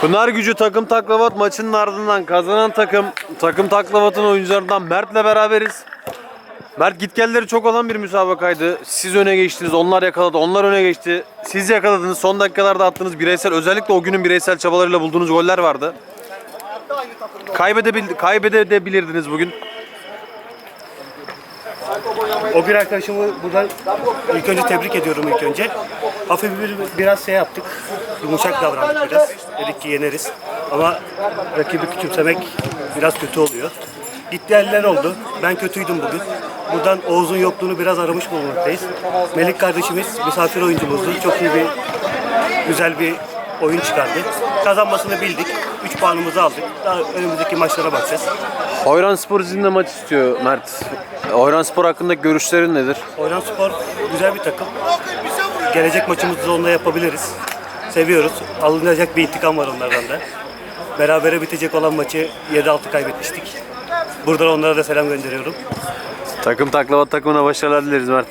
Pınar Gücü takım taklavat maçının ardından kazanan takım takım taklavatın oyuncularından Mert'le beraberiz. Mert gitgelleri çok olan bir müsabakaydı. Siz öne geçtiniz, onlar yakaladı, onlar öne geçti. Siz yakaladınız, son dakikalarda attığınız bireysel, özellikle o günün bireysel çabalarıyla bulduğunuz goller vardı. Kaybedebil kaybedebilirdiniz bugün. O gün arkadaşımı buradan ilk önce tebrik ediyorum ilk önce. Hafif bir, biraz şey yaptık. Yumuşak davrandık biraz. Dedik ki yeneriz. Ama rakibi küçümsemek biraz kötü oluyor. Gitti eller oldu. Ben kötüydüm bugün. Buradan Oğuz'un yokluğunu biraz aramış bulunmaktayız. Melik kardeşimiz misafir oyuncumuzdu. Çok iyi bir, güzel bir oyun çıkardı. Kazanmasını bildik. 3 puanımızı aldık. Daha önümüzdeki maçlara bakacağız. Oyran Spor sizinle maç istiyor Mert. Oyran Spor hakkındaki görüşlerin nedir? Oyran Spor güzel bir takım. Gelecek maçımızı da onunla yapabiliriz. Seviyoruz. Alınacak bir intikam var onlardan da. Berabere bitecek olan maçı 7-6 kaybetmiştik. Buradan onlara da selam gönderiyorum. Takım taklavat takımına başarılar dileriz Mert.